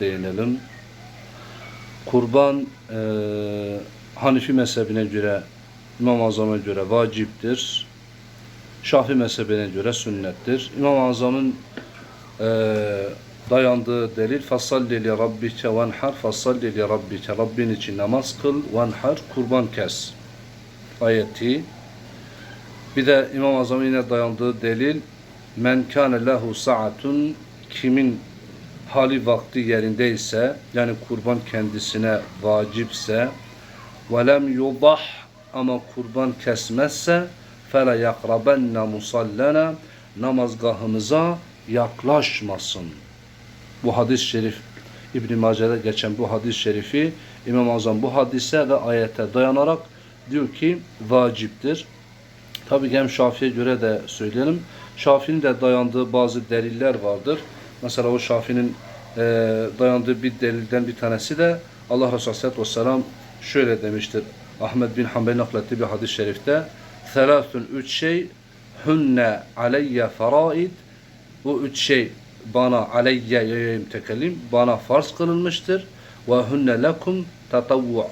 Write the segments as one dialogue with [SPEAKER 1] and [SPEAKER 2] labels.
[SPEAKER 1] değinelim. Kurban e, Hanifi mezhebine göre, İmam-ı Azam'a göre vaciptir. Şafi mezhebine göre sünnettir. İmam-ı Azam'ın e, dayandığı delil fasalli li rabbike venhar fasalli li rabbike Rabbin için namaz kıl venhar kurban kes ayeti. Bir de İmam-ı Azam'ın yine dayandığı delil men kâne lehu sa'atun kimin hali vakti yerindeyse yani kurban kendisine vacipse ve lem yudah ama kurban kesmezse fele yakrabenne musallana namazgahımıza yaklaşmasın. Bu hadis-i şerif İbn Mace'de geçen bu hadis-i şerifi İmam Azam bu hadise ve ayete dayanarak diyor ki vaciptir. Tabi hem Şafi'ye göre de söyleyelim. Şafi'nin de dayandığı bazı deliller vardır. Mesela o Şafi'nin e, dayandığı bir delilden bir tanesi de Allah Resulü Aleyhisselatü Vesselam şöyle demiştir. Ahmet bin Hanbel naklettiği bir hadis-i şerifte Selâsün üç şey hünne aleyye feraid bu üç şey bana aleyye yayayım tekellim bana farz kılınmıştır ve hünne lekum tatavvu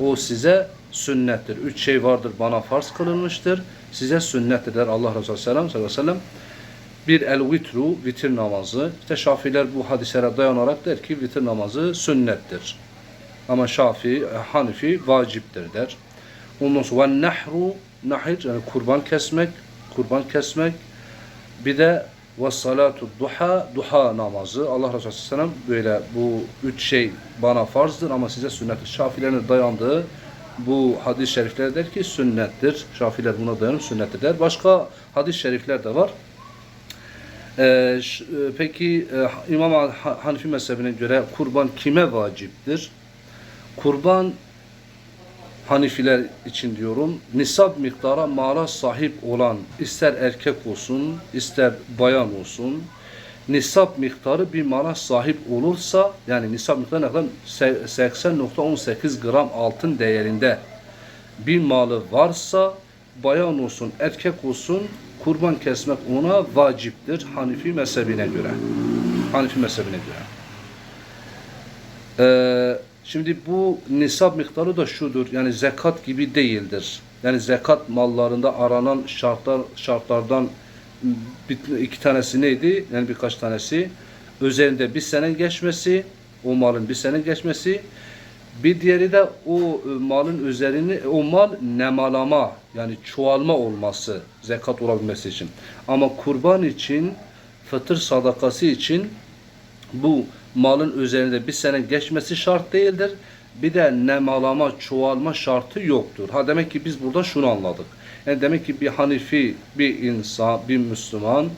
[SPEAKER 1] o size sünnettir. Üç şey vardır bana farz kılınmıştır. Size sünnettir der Allah Resulü Aleyhisselam sallallahu. Bir el vitru, vitir namazı. İşte Şafiler bu hadislere dayanarak der ki vitir namazı sünnettir. Ama Şafi, Hanifi vaciptir der. Ondan sonra ve nehru, nahir yani kurban kesmek, kurban kesmek. Bir de ve salatu duha, duha namazı. Allah Resulü Aleyhisselam böyle bu üç şey bana farzdır ama size sünnettir. Şafilerin dayandığı bu hadis-i şerifler der ki sünnettir. Şafiler buna dayanıp sünnettir der. Başka hadis-i şerifler de var. Ee, e, peki e, İmam Ha- Hanifi mezhebine göre kurban kime vaciptir? Kurban Hanifiler için diyorum nisab miktara mala sahip olan ister erkek olsun ister bayan olsun nisap miktarı bir mala sahip olursa yani nisap miktarı ne kadar Se- 80.18 gram altın değerinde bir malı varsa bayan olsun erkek olsun kurban kesmek ona vaciptir Hanifi mezhebine göre. Hanifi mezhebine göre. Ee, şimdi bu nisap miktarı da şudur. Yani zekat gibi değildir. Yani zekat mallarında aranan şartlar şartlardan bir, iki tanesi neydi? Yani birkaç tanesi. Üzerinde bir sene geçmesi, o malın bir sene geçmesi. Bir diğeri de o e, malın üzerini, o mal nemalama yani çoğalma olması zekat olabilmesi için. Ama kurban için, fıtır sadakası için bu malın üzerinde bir sene geçmesi şart değildir. Bir de nemalama, çoğalma şartı yoktur. Ha demek ki biz burada şunu anladık. Yani demek ki bir Hanifi bir insan, bir Müslüman,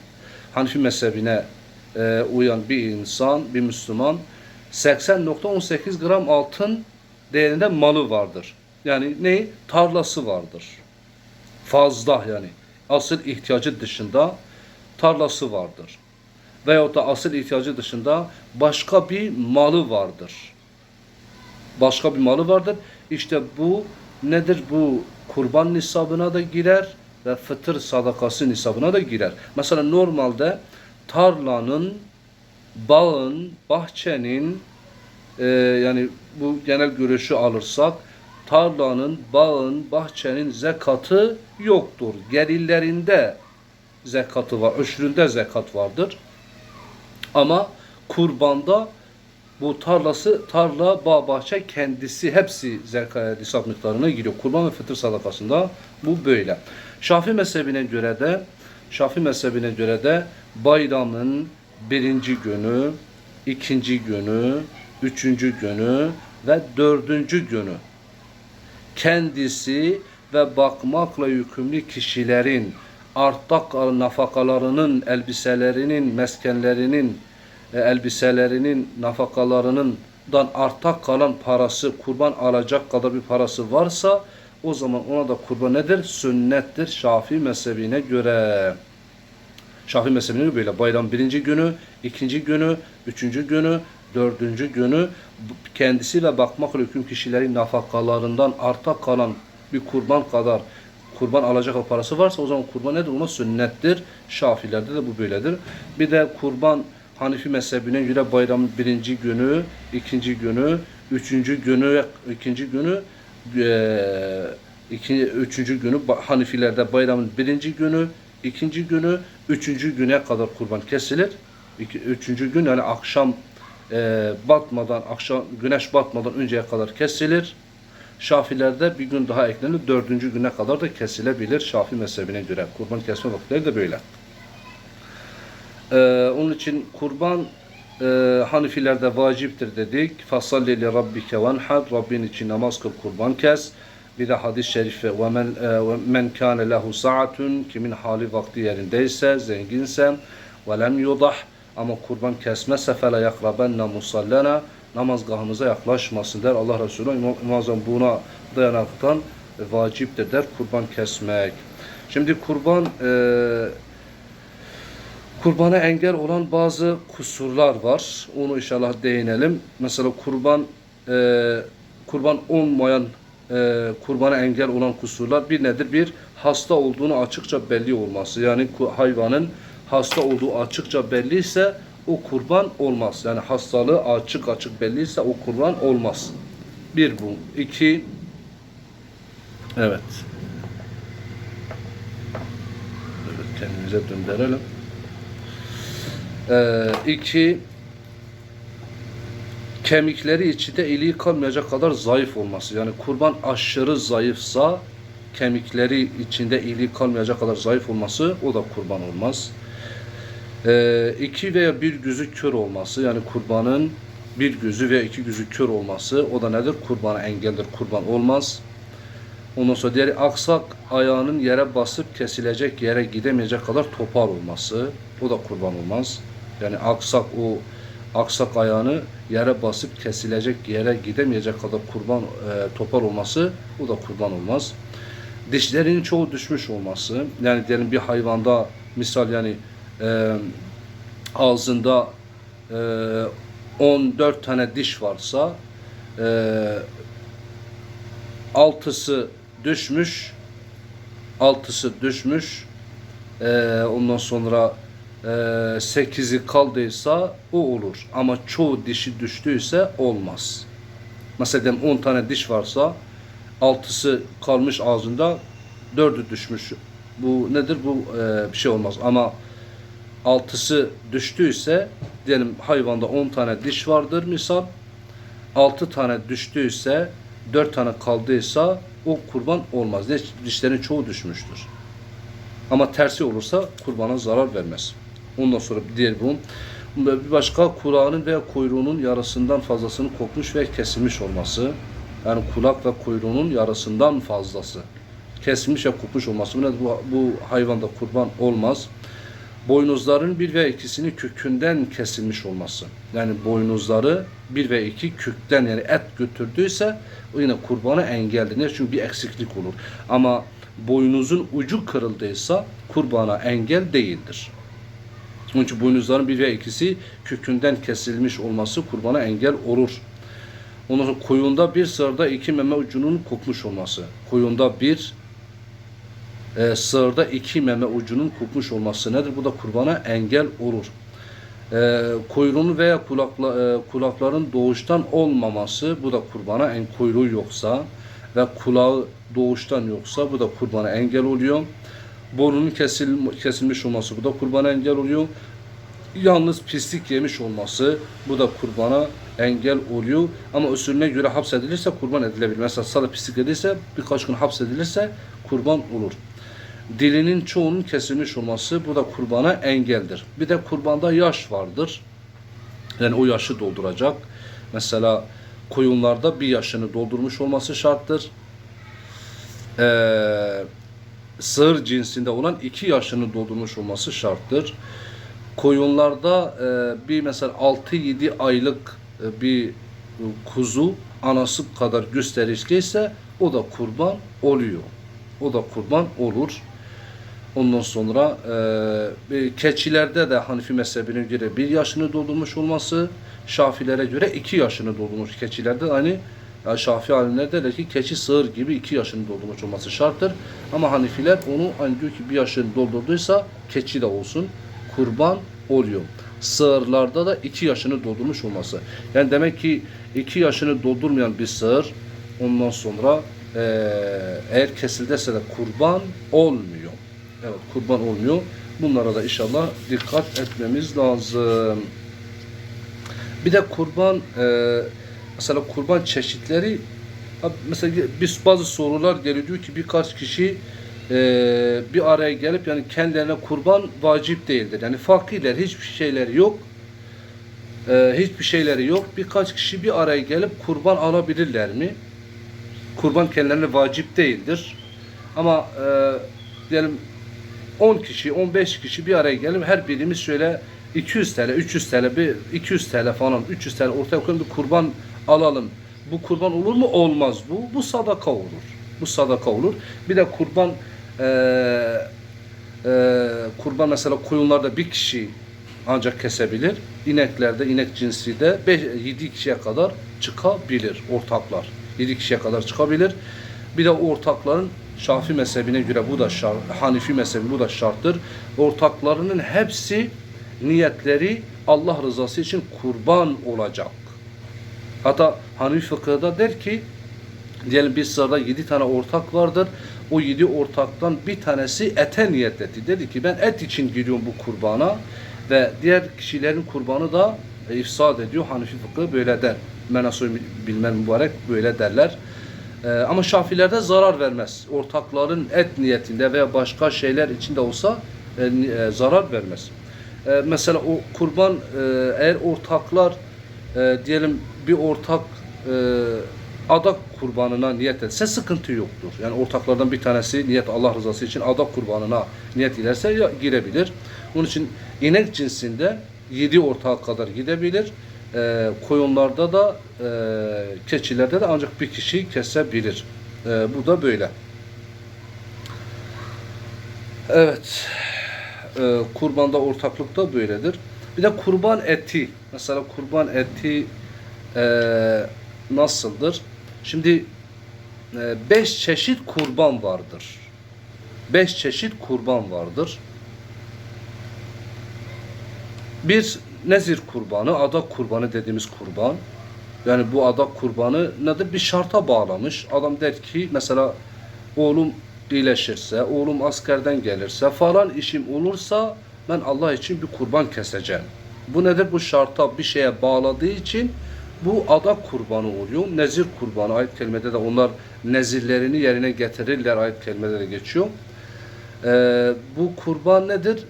[SPEAKER 1] Hanifi mezhebine e, uyan bir insan, bir Müslüman 80.18 gram altın değerinde malı vardır. Yani ne? Tarlası vardır. Fazla yani. Asıl ihtiyacı dışında tarlası vardır veyahut da asıl ihtiyacı dışında başka bir malı vardır. Başka bir malı vardır. İşte bu nedir? Bu kurban nisabına da girer ve fıtır sadakası nisabına da girer. Mesela normalde tarlanın, bağın, bahçenin e, yani bu genel görüşü alırsak tarlanın, bağın, bahçenin zekatı yoktur. Gelirlerinde zekatı var, öşründe zekat vardır. Ama kurbanda bu tarlası, tarla, bağ, bahçe kendisi hepsi zekat nisap miktarına giriyor. Kurban ve fıtır sadakasında bu böyle. Şafi mezhebine göre de Şafi mezhebine göre de bayramın birinci günü, ikinci günü, üçüncü günü ve dördüncü günü kendisi ve bakmakla yükümlü kişilerin artak nafakalarının, elbiselerinin, meskenlerinin, e, elbiselerinin, nafakalarının dan artak kalan parası, kurban alacak kadar bir parası varsa o zaman ona da kurban nedir? Sünnettir Şafii mezhebine göre. Şafii mezhebine göre böyle bayram birinci günü, ikinci günü, üçüncü günü, dördüncü günü kendisiyle bakmakla hüküm kişilerin nafakalarından arta kalan bir kurban kadar kurban alacak o parası varsa o zaman kurban nedir? Ona sünnettir. Şafilerde de bu böyledir. Bir de kurban Hanifi mezhebine göre bayramın birinci günü, ikinci günü, üçüncü günü, ikinci günü, eee iki, üçüncü günü Hanifilerde bayramın birinci günü, ikinci günü, üçüncü güne kadar kurban kesilir. İki, üçüncü gün yani akşam eee, batmadan, akşam güneş batmadan önceye kadar kesilir. Şafilerde bir gün daha eklenir. Dördüncü güne kadar da kesilebilir Şafi mezhebine göre. Kurban kesme vakitleri de böyle. Ee, onun için kurban e, Hanifilerde vaciptir dedik. Fasalli li rabbike venhar. Rabbin için namaz kıl kurban kes. Bir de hadis-i şerife ve men, e, men kâne lehu sa'atun kimin hali vakti yerindeyse, zenginse ve lem yudah ama kurban kesmezse fele yakrabenne musallena namazgahımıza yaklaşmasın der Allah Resulü. İmam, Azam buna dayanaktan vaciptir der kurban kesmek. Şimdi kurban e, Kurbana engel olan bazı kusurlar var. Onu inşallah değinelim. Mesela kurban e, kurban olmayan e, kurbana engel olan kusurlar bir nedir? Bir hasta olduğunu açıkça belli olması. Yani hayvanın hasta olduğu açıkça belliyse o kurban olmaz. Yani hastalığı açık açık belliyse o kurban olmaz. Bir bu. İki Evet. Evet kendimize döndürelim. Ee, iki, kemikleri içinde iliği kalmayacak kadar zayıf olması. Yani kurban aşırı zayıfsa kemikleri içinde iliği kalmayacak kadar zayıf olması o da kurban olmaz. Ee, iki veya bir gözü kör olması yani kurbanın bir gözü veya iki gözü kör olması o da nedir? Kurbana engeldir. Kurban olmaz. Ondan sonra diğeri aksak ayağının yere basıp kesilecek yere gidemeyecek kadar topal olması. O da kurban olmaz. Yani aksak o aksak ayağını yere basıp kesilecek yere gidemeyecek kadar kurban e, topal olması o da kurban olmaz. Dişlerinin çoğu düşmüş olması. Yani diyelim bir hayvanda misal yani e, ağzında e, 14 tane diş varsa e, altısı düşmüş altısı düşmüş Ee, ondan sonra e, sekizi kaldıysa o olur. Ama çoğu dişi düştüyse olmaz. Mesela diyelim 10 tane diş varsa altısı kalmış ağzında dördü düşmüş. Bu nedir? Bu e, bir şey olmaz. Ama altısı düştüyse diyelim hayvanda 10 tane diş vardır misal 6 tane düştüyse 4 tane kaldıysa o kurban olmaz. Dişlerin çoğu düşmüştür. Ama tersi olursa kurbana zarar vermez. Ondan sonra diğer bu. Bir başka kulağının veya kuyruğunun yarısından fazlasının kopmuş ve kesilmiş olması. Yani kulak ve kuyruğunun yarısından fazlası. Kesilmiş ve kopmuş olması. Bu, bu hayvanda kurban olmaz boynuzların bir ve ikisini kökünden kesilmiş olması. Yani boynuzları bir ve iki kökten yani et götürdüyse yine kurbana engeldir. Ne? Çünkü bir eksiklik olur. Ama boynuzun ucu kırıldıysa kurbana engel değildir. Onun için boynuzların bir ve ikisi kökünden kesilmiş olması kurbana engel olur. Ondan sonra koyunda bir sırada iki meme ucunun kopmuş olması. Koyunda bir e, sığırda iki meme ucunun kopmuş olması nedir? Bu da kurbana engel olur. E, kuyruğun veya kulakla, e, kulakların doğuştan olmaması bu da kurbana en kuyruğu yoksa ve kulağı doğuştan yoksa bu da kurbana engel oluyor. Burnunun kesil, kesilmiş olması bu da kurbana engel oluyor. Yalnız pislik yemiş olması bu da kurbana engel oluyor. Ama usulüne göre hapsedilirse kurban edilebilir. Mesela salı pislik edilirse birkaç gün hapsedilirse kurban olur. Dilinin çoğunun kesilmiş olması bu da kurbana engeldir. Bir de kurbanda yaş vardır. Yani o yaşı dolduracak. Mesela koyunlarda bir yaşını doldurmuş olması şarttır. Ee, sığır cinsinde olan iki yaşını doldurmuş olması şarttır. Koyunlarda e, bir mesela 6-7 aylık e, bir kuzu anası kadar gösterişliyse o da kurban oluyor. O da kurban olur. Ondan sonra e, keçilerde de Hanifi mezhebine göre bir yaşını doldurmuş olması, Şafilere göre iki yaşını doldurmuş. Keçilerde aynı yani Şafi alimler derler ki keçi sığır gibi iki yaşını doldurmuş olması şarttır. Ama Hanifiler onu hani diyor ki bir yaşını doldurduysa keçi de olsun kurban oluyor. Sığırlarda da 2 yaşını doldurmuş olması. Yani demek ki 2 yaşını doldurmayan bir sığır ondan sonra eee, eğer kesildiyse de kurban olmuyor. Evet kurban olmuyor. Bunlara da inşallah dikkat etmemiz lazım. Bir de kurban e, mesela kurban çeşitleri mesela biz bazı sorular geliyor diyor ki birkaç kişi e, bir araya gelip yani kendilerine kurban vacip değildir. Yani fakirler hiçbir şeyleri yok. E, hiçbir şeyleri yok. Birkaç kişi bir araya gelip kurban alabilirler mi? Kurban kendilerine vacip değildir. Ama e, diyelim 10 kişi, 15 kişi bir araya gelip her birimiz şöyle 200 TL, 300 TL, bir 200 TL falan, 300 TL ortaya koyalım bir kurban alalım. Bu kurban olur mu? Olmaz bu. Bu sadaka olur. Bu sadaka olur. Bir de kurban eee eee kurban mesela koyunlarda bir kişi ancak kesebilir. İneklerde, inek cinsi de 7 kişiye kadar çıkabilir ortaklar. 7 kişiye kadar çıkabilir. Bir de ortakların Şafi mezhebine göre bu da şart, Hanifi mezhebi bu da şarttır. Ortaklarının hepsi niyetleri Allah rızası için kurban olacak. Hatta Hanifi fıkhında der ki diyelim bir sırada yedi tane ortak vardır. O yedi ortaktan bir tanesi ete niyet etti. Dedi ki ben et için gidiyorum bu kurbana ve diğer kişilerin kurbanı da ifsad ediyor. Hanifi fıkhı böyle der. Menasoy bilmem mübarek böyle derler. Ee, ama Şafilerde zarar vermez. Ortakların et niyetinde veya başka şeyler içinde olsa e, e, zarar vermez. E, mesela o kurban e, eğer ortaklar e, diyelim bir ortak e, adak kurbanına niyet etse sıkıntı yoktur. Yani ortaklardan bir tanesi niyet Allah rızası için adak kurbanına niyet ederse ya, girebilir. Onun için inek cinsinde yedi ortağa kadar gidebilir. E, koyunlarda da e, keçilerde de ancak bir kişi kesebilir. E, bu da böyle. Evet. E, kurbanda ortaklık da böyledir. Bir de kurban eti. Mesela kurban eti e, nasıldır? Şimdi e, beş çeşit kurban vardır. Beş çeşit kurban vardır. Bir nezir kurbanı, adak kurbanı dediğimiz kurban. Yani bu adak kurbanı nedir? Bir şarta bağlamış. Adam der ki mesela oğlum iyileşirse, oğlum askerden gelirse falan işim olursa ben Allah için bir kurban keseceğim. Bu nedir? Bu şarta bir şeye bağladığı için bu adak kurbanı oluyor. Nezir kurbanı ayet kelimede de onlar nezirlerini yerine getirirler ayet kelimede de geçiyor. Ee, bu kurban nedir?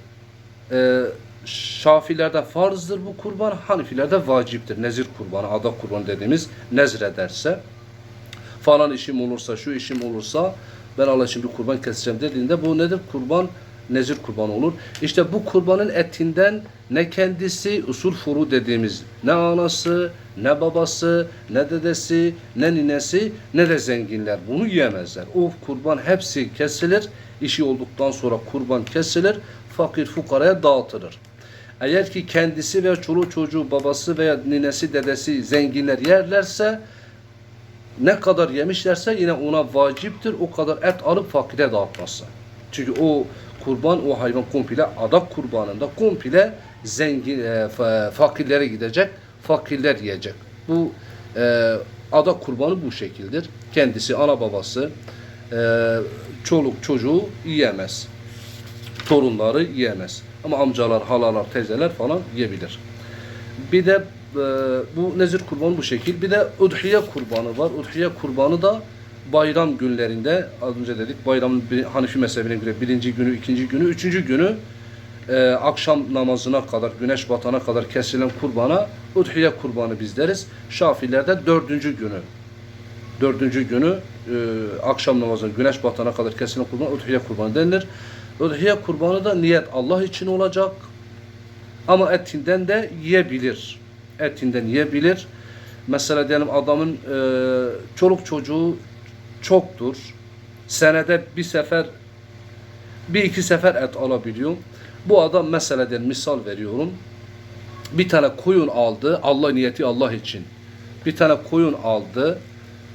[SPEAKER 1] Ee, Şafilerde farzdır bu kurban, Hanifilerde vaciptir. Nezir kurbanı, adak kurbanı dediğimiz nezrederse falan işim olursa, şu işim olursa ben Allah için bir kurban keseceğim dediğinde bu nedir? Kurban nezir kurbanı olur. İşte bu kurbanın etinden ne kendisi usul furu dediğimiz ne anası, ne babası, ne dedesi, ne ninesi, ne de zenginler bunu yiyemezler. O kurban hepsi kesilir. İşi olduktan sonra kurban kesilir. Fakir fukaraya dağıtılır. Eğer ki kendisi veya çoluğu çocuğu, babası veya ninesi, dedesi zenginler yerlerse ne kadar yemişlerse yine ona vaciptir o kadar et alıp fakire dağıtması. Çünkü o kurban o hayvan komple adak kurbanında komple zengin e, fa- fakirlere gidecek. Fakirler yiyecek. Bu e, adak kurbanı bu şekildir. Kendisi ana babası e, çoluk çocuğu yiyemez. Torunları yiyemez. Ama amcalar, halalar, teyzeler falan yiyebilir. Bir de e, bu nezir kurbanı bu şekil. Bir de udhiye kurbanı var. Udhiye kurbanı da bayram günlerinde az önce dedik bayramın bir, Hanifi mezhebine göre birinci günü, ikinci günü, üçüncü günü e, akşam namazına kadar, güneş batana kadar kesilen kurbana udhiye kurbanı biz deriz. Şafilerde dördüncü günü. Dördüncü günü e, akşam namazına güneş batana kadar kesilen kurban udhiye kurbanı denilir. Udhiye kurbanı da niyet Allah için olacak. Ama etinden de yiyebilir. Etinden yiyebilir. Mesela diyelim adamın e, çoluk çocuğu çoktur. Senede bir sefer bir iki sefer et alabiliyor. Bu adam mesela diyelim misal veriyorum. Bir tane koyun aldı. Allah niyeti Allah için. Bir tane koyun aldı.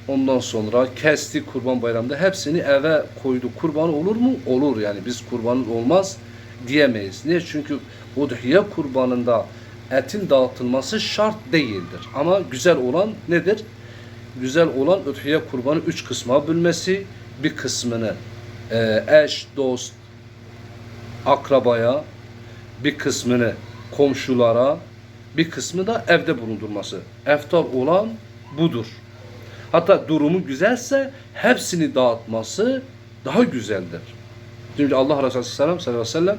[SPEAKER 1] Ondan sonra kesti kurban bayramında hepsini eve koydu. Kurban olur mu? Olur yani biz kurban olmaz diyemeyiz. Niye? Çünkü udhiye kurbanında etin dağıtılması şart değildir. Ama güzel olan nedir? Güzel olan ötüye kurbanı üç kısma bölmesi, bir kısmını e, eş, dost, akrabaya, bir kısmını komşulara, bir kısmı da evde bulundurması. Eftar olan budur. Hatta durumu güzelse hepsini dağıtması daha güzeldir. Çünkü Allah Resulü Aleyhisselam sallallahu aleyhi ve sellem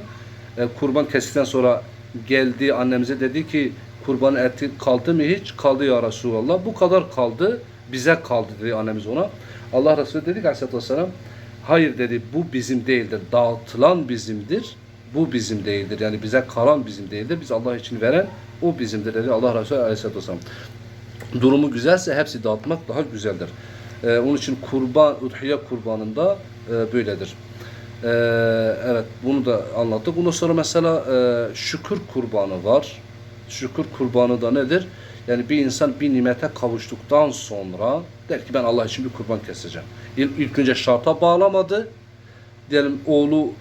[SPEAKER 1] e, kurban kestikten sonra geldi annemize dedi ki kurban eti kaldı mı hiç? Kaldı ya Resulallah. Bu kadar kaldı. Bize kaldı dedi annemiz ona. Allah Resulü dedi ki Aleyhisselatü Vesselam hayır dedi bu bizim değildir. Dağıtılan bizimdir. Bu bizim değildir. Yani bize kalan bizim değildir. Biz Allah için veren o bizimdir dedi Allah Resulü Aleyhisselatü Vesselam durumu güzelse hepsi dağıtmak daha güzeldir. Ee, onun için kurban, udhiye kurbanında e, böyledir. Ee, evet bunu da anlattık. Bundan sonra mesela e, şükür kurbanı var. Şükür kurbanı da nedir? Yani bir insan bir nimete kavuştuktan sonra der ki ben Allah için bir kurban keseceğim. İlk, önce şarta bağlamadı. Diyelim oğlu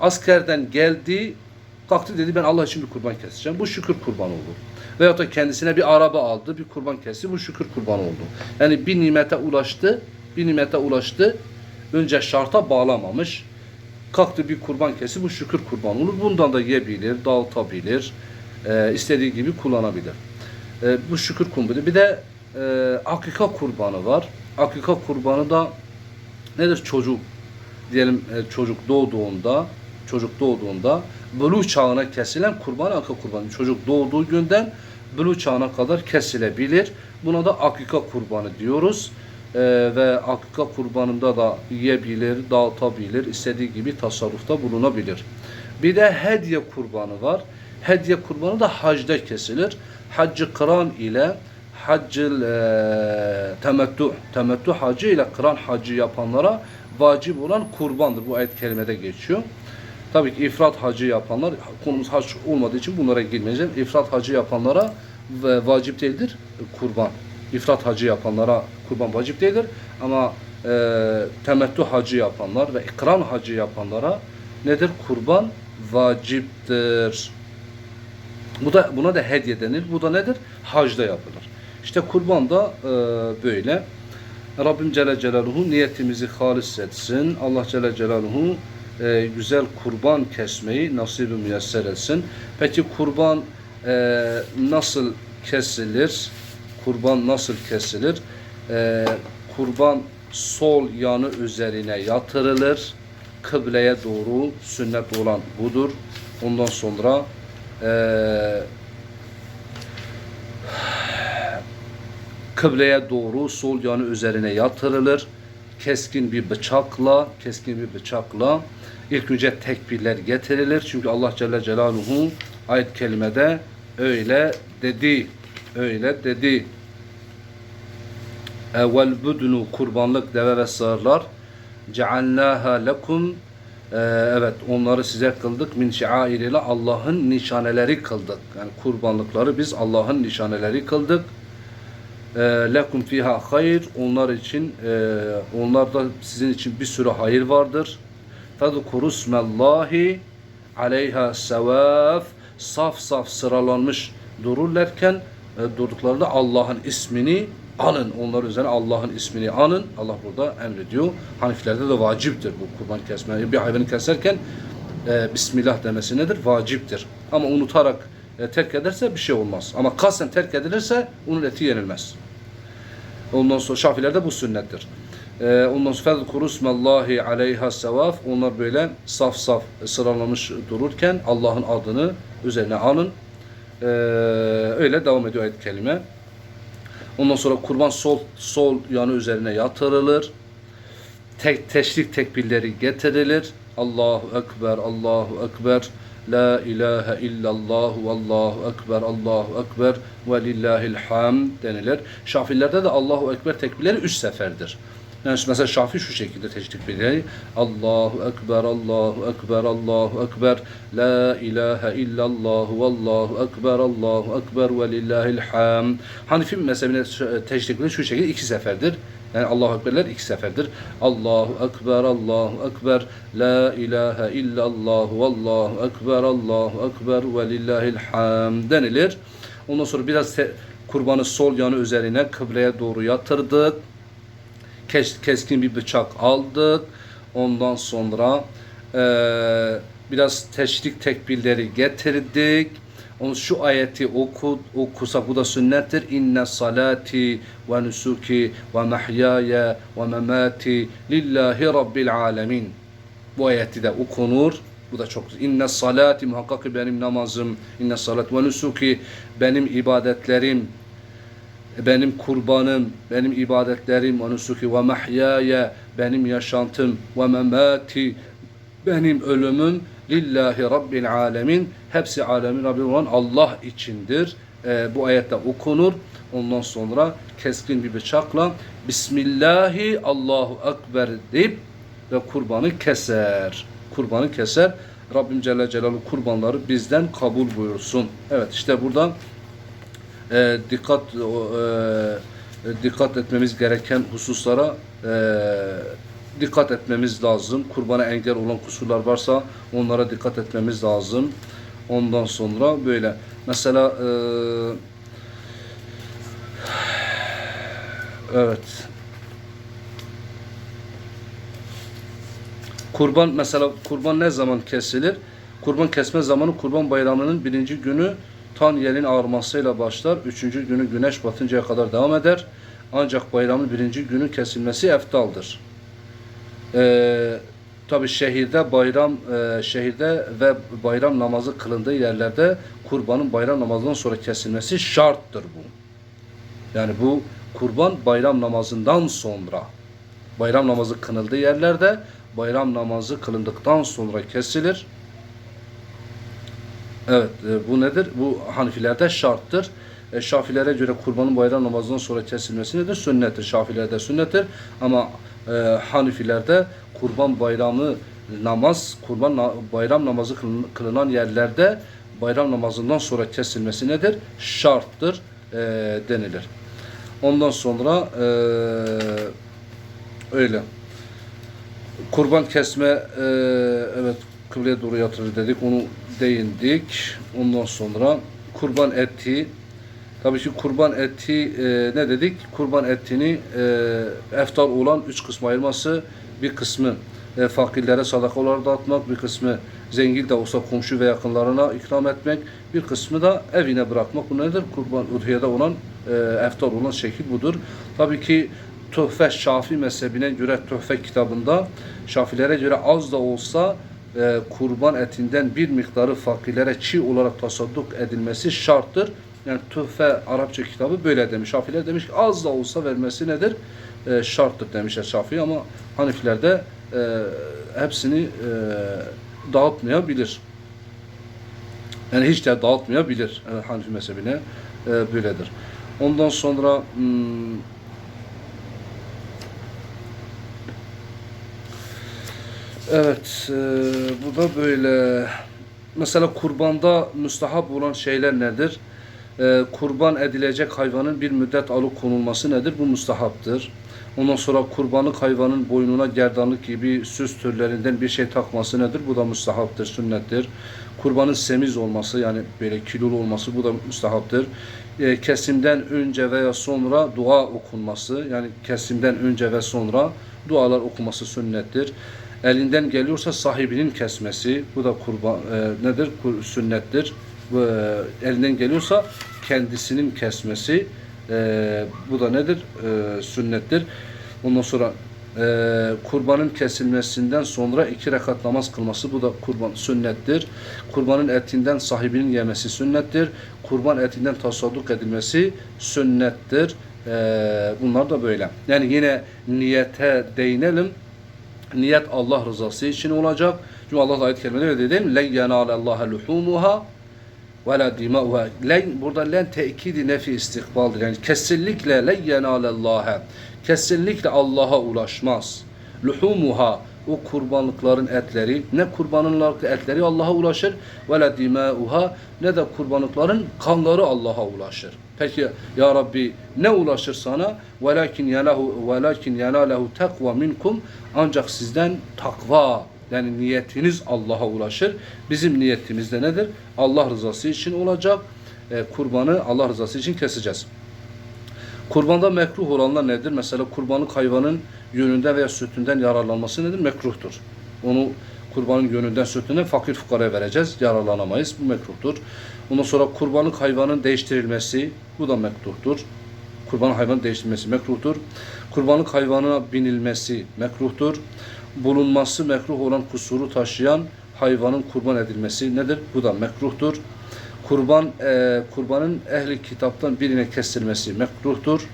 [SPEAKER 1] askerden geldi, kalktı dedi ben Allah için bir kurban keseceğim. Bu şükür kurbanı olur. Veyahut da kendisine bir araba aldı, bir kurban kesti, bu şükür kurbanı oldu. Yani bir nimete ulaştı, bir nimete ulaştı, önce şarta bağlamamış, kalktı bir kurban kesti, bu şükür kurbanı olur. Bundan da yiyebilir, dağıtabilir, e, istediği gibi kullanabilir. E, bu şükür kurbanı. Bir de e, akika kurbanı var. Akika kurbanı da nedir? Çocuk diyelim e, çocuk doğduğunda çocuk doğduğunda buluğ çağına kesilen kurban akika kurbanı. Çocuk doğduğu günden buluğ çağına kadar kesilebilir. Buna da akika kurbanı diyoruz. E, ve akika kurbanında da yiyebilir, dağıtabilir, istediği gibi tasarrufta bulunabilir. Bir de hediye kurbanı var. Hediye kurbanı da hacda kesilir. Haccı kıran ile haccıl e, temettü, temettü hacı ile kıran hacı yapanlara vacip olan kurbandır. Bu ayet kelimede geçiyor. Tabii ki ifrat hacı yapanlar, konumuz hac olmadığı için bunlara girmeyeceğim. İfrat hacı yapanlara vacip değildir kurban. İfrat hacı yapanlara kurban vacip değildir. Ama e, temettü hacı yapanlar ve ikran hacı yapanlara nedir? Kurban vaciptir. Bu da buna da hediye denir. Bu da nedir? Hacda yapılır. İşte kurban da e, böyle. Rabbim Celle Celaluhu niyetimizi halis etsin. Allah Celle Celaluhu e, güzel kurban kesmeyi nasip-i müyesser etsin. Peki kurban e, nasıl kesilir? Kurban nasıl kesilir? E, kurban sol yanı üzerine yatırılır. Kıbleye doğru sünnet olan budur. Ondan sonra eee kıbleye doğru sol yanı üzerine yatırılır. Keskin bir bıçakla, keskin bir bıçakla ilk önce tekbirler getirilir. Çünkü Allah Celle Celaluhu ayet kelimede öyle dedi. Öyle dedi. Evvel budunu kurbanlık deve ve sığırlar cealnaha lekum ee, evet onları size kıldık min şairiyle Allah'ın nişaneleri kıldık. Yani kurbanlıkları biz Allah'ın nişaneleri kıldık. Ee, lekum fiha hayır onlar için e, onlarda sizin için bir sürü hayır vardır. Fezkuru smellahi aleyha sevaf saf saf sıralanmış dururlarken e, durduklarında Allah'ın ismini anın. Onlar üzerine Allah'ın ismini anın. Allah burada emrediyor. Haniflerde de vaciptir bu kurban kesme. Bir hayvanı keserken e, Bismillah demesi nedir? Vaciptir. Ama unutarak e, terk ederse bir şey olmaz. Ama kasten terk edilirse onun eti yenilmez. Ondan sonra Şafilerde bu sünnettir. Ee, ondan sonra fezkuru smallahi aleyha sevaf onlar böyle saf saf sıralamış dururken Allah'ın adını üzerine anın. Ee, öyle devam ediyor ayet kelime. Ondan sonra kurban sol sol yanı üzerine yatırılır. Tek teşrik tekbirleri getirilir. Allahu ekber, Allahu ekber. La ilahe illallah vallahu ekber, Allahu ekber ve lillahil hamd denilir. Şafilerde de Allahu ekber tekbirleri üç seferdir. Yani mesela Şafi şu şekilde teşrik ediyor. Allahu Ekber, Allahu Ekber, Allahu Ekber, La ilahe illallah, Vallahu Ekber, Allahu Ekber ve lillahil hamd. Hanifi mezhebine teşrik ediyor şu şekilde iki seferdir. Yani Allahu Ekberler iki seferdir. Allahu Ekber, Allahu Ekber, La ilahe illallah, Vallahu Ekber, Allahu Ekber ve lillahil hamd denilir. Ondan sonra biraz kurbanı sol yanı üzerine kıbleye doğru yatırdık. Kes- keskin bir bıçak aldık. Ondan sonra eee, biraz teşrik tekbirleri getirdik. Onu şu ayeti oku, okusak bu da sünnettir. İnne salati ve nusuki ve mahyaya ve memati lillahi rabbil alemin. Bu ayeti de okunur. Bu da çok İnne salati muhakkak benim namazım, inne salat ve nusuki benim ibadetlerim, benim kurbanım, benim ibadetlerim, ve nusuki ve mahyaya, benim yaşantım, ve memati, benim ölümüm, lillahi rabbil alemin, hepsi alemin Rabbi olan Allah içindir. Ee, bu ayette okunur. Ondan sonra keskin bir bıçakla Bismillahi Allahu Ekber deyip ve kurbanı keser. Kurbanı keser. Rabbim Celle Celaluhu kurbanları bizden kabul buyursun. Evet işte burada e, dikkat e, dikkat etmemiz gereken hususlara e, dikkat etmemiz lazım. Kurbana engel olan kusurlar varsa onlara dikkat etmemiz lazım. Ondan sonra böyle mesela e, evet Kurban mesela kurban ne zaman kesilir? Kurban kesme zamanı kurban bayramının birinci günü tan yerin ağarmasıyla başlar. Üçüncü günü güneş batıncaya kadar devam eder. Ancak bayramın birinci günü kesilmesi eftaldır. Ee, Tabi şehirde bayram e, şehirde ve bayram namazı kılındığı yerlerde kurbanın bayram namazından sonra kesilmesi şarttır bu. Yani bu kurban bayram namazından sonra bayram namazı kılındığı yerlerde bayram namazı kılındıktan sonra kesilir. Evet e, bu nedir? Bu Hanifilerde şarttır. E, Şafilere göre kurbanın bayram namazından sonra kesilmesi nedir? Sünnettir. Şafilerde sünnettir. Ama e, Hanifilerde kurban bayramı namaz, kurban na- bayram namazı kılın- kılınan yerlerde bayram namazından sonra kesilmesi nedir? Şarttır e, denilir. Ondan sonra e, öyle. Kurban kesme e, evet kıbleye doğru yatırır dedik. Onu değindik. Ondan sonra kurban eti tabii ki kurban eti e, ne dedik? Kurban etini e, eftal olan üç kısma ayırması bir kısmı e, fakirlere sadaka olarak dağıtmak, bir kısmı zengin de olsa komşu ve yakınlarına ikram etmek, bir kısmı da evine bırakmak. Bu nedir? Kurban udhiyede olan e, eftal olan şekil budur. Tabii ki Tuhfe Şafi mezhebine göre Tuhfe kitabında Şafilere göre az da olsa e, kurban etinden bir miktarı fakirlere çiğ olarak tasadduk edilmesi şarttır. Yani Tuhfe Arapça kitabı böyle demiş. Şafiler demiş ki az da olsa vermesi nedir? E, şarttır demişler Şafii ama Hanifiler de e, hepsini e, dağıtmayabilir. Yani hiç de dağıtmayabilir yani Hanifi mezhebine e, böyledir. Ondan sonra hmm, Evet, e, bu da böyle. Mesela kurbanda müstahap olan şeyler nedir? E, kurban edilecek hayvanın bir müddet alıkonulması nedir? Bu müstahaptır. Ondan sonra kurbanlık hayvanın boynuna gerdanlık gibi süs türlerinden bir şey takması nedir? Bu da müstahaptır, sünnettir. Kurbanın semiz olması yani böyle kilolu olması bu da müstahaptır. E, kesimden önce veya sonra dua okunması yani kesimden önce ve sonra dualar okuması sünnettir. Elinden geliyorsa sahibinin kesmesi bu da kurban e, nedir? Sünnettir. E, elinden geliyorsa kendisinin kesmesi e, bu da nedir? E, sünnettir. Ondan sonra e, kurbanın kesilmesinden sonra iki rekat namaz kılması bu da kurban sünnettir. Kurbanın etinden sahibinin yemesi sünnettir. Kurban etinden tasadduk edilmesi sünnettir. E, bunlar da böyle. Yani yine niyete değinelim. Niyet Allah rızası için olacak. Çünkü Allah ayet-i kerimede öyle dedim. Len yenâle Allah'a luhumuha ve la burada len tekidi nefi istikbaldir. Yani kesinlikle len yenâle Allah'a. Kesinlikle Allah'a ulaşmaz. Luhumuha o kurbanlıkların etleri ne kurbanlıkların etleri Allah'a ulaşır ve la dimauha ne de kurbanlıkların kanları Allah'a ulaşır. Peki ya Rabbi ne ulaşır sana? Velakin yalahu velakin yanalahu takva minkum ancak sizden takva yani niyetiniz Allah'a ulaşır. Bizim niyetimiz de nedir? Allah rızası için olacak. E, kurbanı Allah rızası için keseceğiz. Kurbanda mekruh olanlar nedir? Mesela kurbanlık hayvanın yönünden veya sütünden yararlanması nedir? Mekruhtur. Onu kurbanın yönünden sütünden fakir fukaraya vereceğiz. Yararlanamayız. Bu mekruhtur. Ondan sonra kurbanlık hayvanın değiştirilmesi bu da mekruhtur. Kurban hayvanın değiştirilmesi mekruhtur. Kurbanlık hayvanına binilmesi mekruhtur. Bulunması mekruh olan kusuru taşıyan hayvanın kurban edilmesi nedir? Bu da mekruhtur. Kurban e, kurbanın ehli kitaptan birine kesilmesi mekruhtur.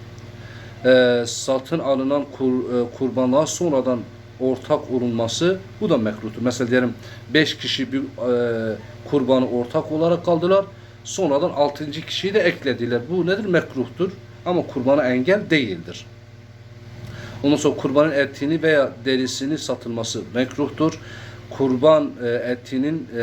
[SPEAKER 1] E, satın alınan kur, e, kurbanlığa sonradan ortak olunması bu da mekruhtur. Mesela diyelim 5 kişi bir e, kurbanı ortak olarak kaldılar. Sonradan 6. kişiyi de eklediler. Bu nedir? Mekruhtur. Ama kurbana engel değildir. Ondan sonra kurbanın etini veya derisini satılması mekruhtur. Kurban e, etinin e,